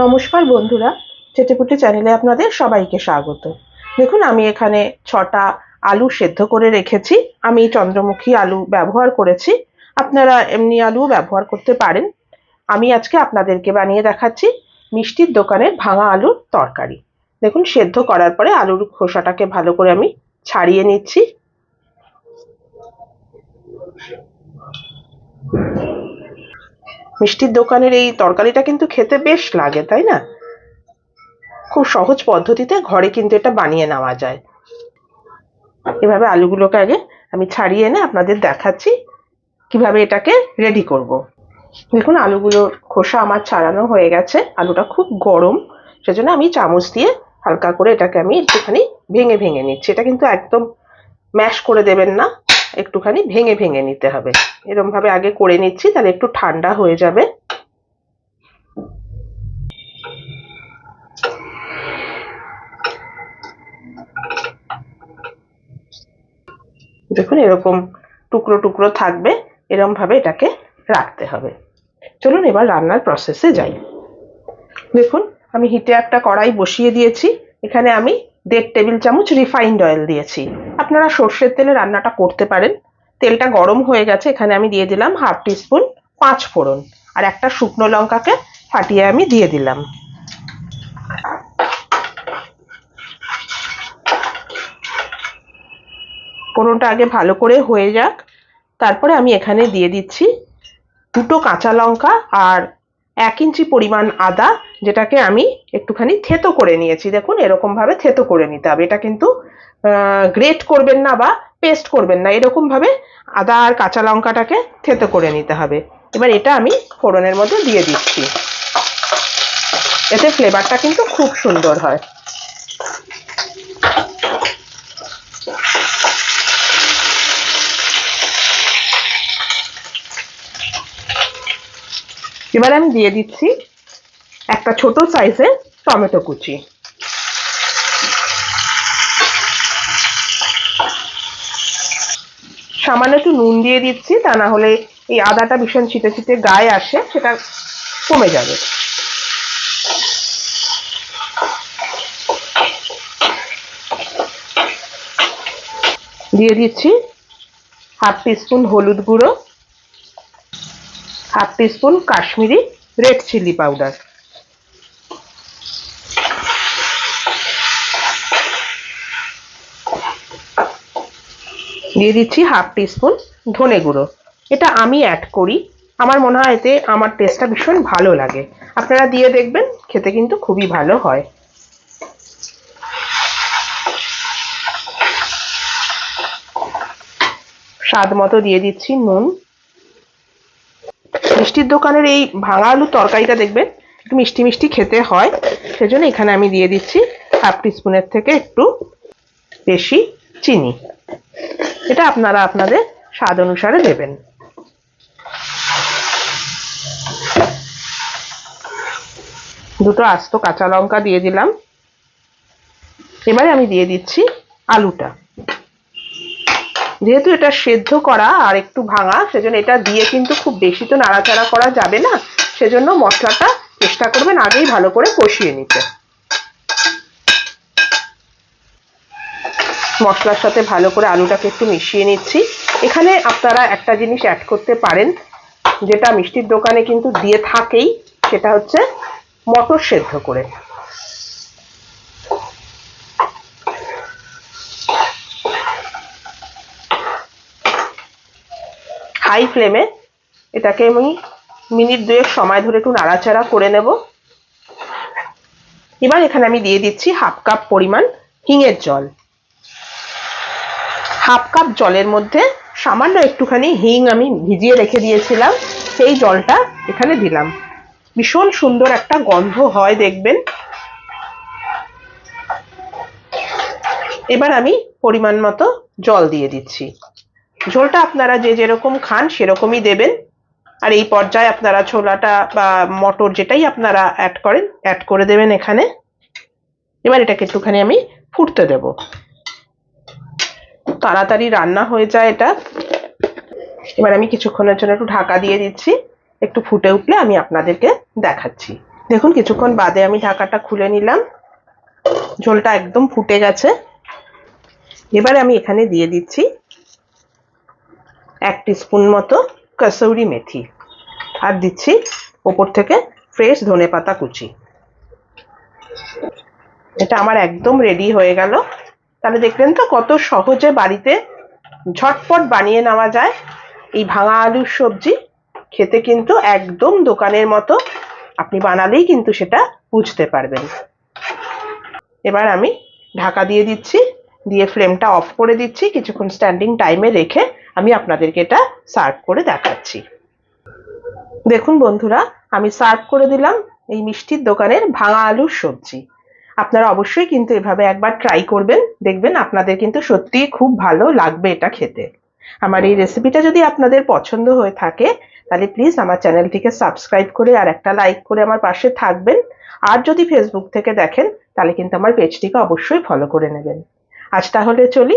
নমস্কার বন্ধুরা, চেটেপুটি চ্যানেলে আপনাদের সবাইকে স্বাগত। দেখুন, আমি এখানে ছটা আলু সেদ্ধ করে রেখেছি। আমি চন্দ্রমুখী আলু ব্যবহার করেছি। আপনারা এমনি আলু ব্যবহার করতে পারেন। আমি আজকে আপনাদেরকে বানিয়ে দেখাচ্ছি মিষ্টির দোকানের ভাঙা আলুর তরকারি। দেখুন, সেদ্ধ করার পরে আলুর খোসাটাকে ভালো করে আমি ছাড়িয়ে নিচ্ছি। মিষ্টির দোকানের এই তরকারিটা কিন্তু খেতে বেশ লাগে, তাই না? খুব সহজ পদ্ধতিতে ঘরে কিন্তু এটা বানিয়ে নেওয়া যায়। এভাবে আলুগুলোকে আগে আমি ছাড়িয়ে এনে আপনাদের দেখাচ্ছি, কীভাবে এটাকে রেডি করব। দেখুন আলুগুলোর খোসা আমার ছাড়ানো হয়ে গেছে। আলুটা খুব গরম, সেজন্য আমি চামচ দিয়ে হালকা করে এটাকে আমি একটুখানি ভেঙে ভেঙে নিচ্ছি। এটা কিন্তু একদম ম্যাশ করে দেবেন না। একটুখানি ভেঙে ভেঙে নিতে হবে। এরকম ভাবে আগে করে নিচ্ছি, তাহলে একটু ঠান্ডা হয়ে যাবে। দেখুন, এরকম টুকরো টুকরো থাকবে এরকম ভাবে এটাকে রাখতে হবে। চলুন এবার রান্নার প্রসেসে যাই। দেখুন, আমি হিটে একটা কড়াই বসিয়ে দিয়েছি। এখানে আমি দেড় টেবিল চামচ রিফাইন্ড অয়েল দিয়েছি। আপনারা সর্ষের তেলে রান্নাটা করতে পারেন। তেলটা গরম হয়ে গেছে, এখানে আমি দিয়ে দিলাম হাফ টিস্পুন পাঁচ ফোড়ন। আর একটা শুকনো লঙ্কাকে ফাটিয়ে আমি দিয়ে দিলাম। ফোড়নটা আগে ভালো করে হয়ে যাক। তারপরে আমি এখানে দিয়ে দিচ্ছি দুটো কাঁচা লঙ্কা আর এক ইঞ্চি পরিমাণ আদা, যেটাকে আমি একটুখানি থেতো করে নিয়েছি। দেখুন, এরকমভাবে থেতো করে নিতে হবে। এটা কিন্তু গ্রেট করবেন না বা পেস্ট করবেন না। এরকমভাবে আদা আর কাঁচা লঙ্কাটাকে থেতো করে নিতে হবে। এবার এটা আমি ফোড়নের মধ্যে দিয়ে দিচ্ছি। এতে ফ্লেভারটা কিন্তু খুব সুন্দর হয়। এবার আমি দিয়ে দিচ্ছি একটা ছোট সাইজের টমেটো কুচি। সামান্য একটু নুন দিয়ে দিচ্ছি, তা না হলে এই আদাটা ভীষণ ছিটে ছিটে গায়ে আসে, সেটা কমে যাবে। দিয়ে দিচ্ছি হাফ টিস্পুন হলুদ গুঁড়ো। Half teaspoon Kashmiri red chilli powder. দিয়ে দিচ্ছি হাফ টিস্পুন ধনে গুঁড়ো। এটা আমি অ্যাড করি। আমার মনে হয় এতে আমার টেস্টটা ভীষণ ভালো লাগে। আপনারা দিয়ে দেখবেন, খেতে কিন্তু খুবই ভালো হয়। স্বাদ মতো দিয়ে দিচ্ছি নুন। মিষ্টির দোকানের এই ভাঙা আলুর তরকারিটা দেখবেন, একটু মিষ্টি মিষ্টি খেতে হয়। সেজন্য এখানে আমি দিয়ে দিচ্ছি হাফ টিস্পুনের থেকে একটু বেশি চিনি। এটা আপনারা আপনাদের স্বাদ অনুসারে দেবেন। দুটো আস্ত কাঁচা লঙ্কা দিয়ে দিলাম। এবারে আমি দিয়ে দিচ্ছি আলুটা। যেহেতু এটা সেদ্ধ করা আর একটু ভাঙা, সেজন্য এটা দিয়ে কিন্তু খুব বেশি তো নাড়াচাড়া করা যাবে না। সেজন্য মশলাটা চেষ্টা করবেন আগেই ভালো করে কষিয়ে নিতে। মশলার সাথে ভালো করে আলুটাকে একটু মিশিয়ে নিচ্ছি। এখানে আপনারা একটা জিনিস অ্যাড করতে পারেন, যেটা মিষ্টির দোকানে কিন্তু দিয়ে থাকেই, সেটা হচ্ছে মটর সেদ্ধ করে। হাই ফ্লেমে এটাকে আমি মিনিট দুয়েক সময় ধরে একটু নাড়াচাড়া করে নেব। এবার এখানে আমি দিয়ে দিচ্ছি হাফ কাপ পরিমাণ হিঙের জল। হাফ কাপ জলের মধ্যে সামান্য একটুখানি হিং আমি ভিজিয়ে রেখে দিয়েছিলাম, সেই জলটা এখানে দিলাম। ভীষণ সুন্দর একটা গন্ধ হয়, দেখবেন। এবার আমি পরিমাণ মতো জল দিয়ে দিচ্ছি। ঝোলটা আপনারা যে যেরকম খান সেরকমই দেবেন। আর এই পর্যায়ে আপনারা ছোলাটা বা মটর যেটাই আপনারা অ্যাড করেন অ্যাড করে দেবেন এখানে। এবার এটাকে একটুখানি আমি ফুটতে দেব। তাড়াতাড়ি রান্না হয়ে যায় এটা। এবার আমি কিছুক্ষণের জন্য একটু ঢাকা দিয়ে দিচ্ছি। একটু ফুটে উঠলে আমি আপনাদেরকে দেখাচ্ছি। দেখুন, কিছুক্ষণ বাদে আমি ঢাকাটা খুলে নিলাম। ঝোলটা একদম ফুটে গেছে। এবার আমি এখানে দিয়ে দিচ্ছি এক স্পুন মতো কসৌরি মেথি। আর দিচ্ছি ওপর থেকে ফ্রেশ ধনে পাতা কুচি। এটা আমার একদম রেডি হয়ে গেল। তাহলে দেখলেন তো কত সহজে বাড়িতে ঝটপট বানিয়ে নেওয়া যায়। এই ভাঙা আলুর সবজি খেতে কিন্তু একদম দোকানের মতো। আপনি বানালেই কিন্তু সেটা বুঝতে পারবেন। এবার আমি ঢাকা দিয়ে দিচ্ছি, দিয়ে ফ্লেমটা অফ করে দিচ্ছি। কিছুক্ষণ স্ট্যান্ডিং টাইমে রেখে আমি আপনাদেরকে এটা সার্ভ করে দেখাচ্ছি। দেখুন বন্ধুরা, আমি সার্ভ করে দিলাম এই মিষ্টির দোকানের ভাঙা আলুর সবজি। আপনারা অবশ্যই কিন্তু এভাবে একবার ট্রাই করবেন, দেখবেন আপনাদের কিন্তু সত্যিই খুব ভালো লাগবে এটা খেতে। আমার এই রেসিপিটা যদি আপনাদের পছন্দ হয়ে থাকে, তাহলে প্লিজ আমার চ্যানেলটিকে সাবস্ক্রাইব করে আর একটা লাইক করে আমার পাশে থাকবেন। আর যদি ফেসবুক থেকে দেখেন, তাহলে কিন্তু আমার পেজটিকে অবশ্যই ফলো করে নেবেন। আজ তাহলে চলি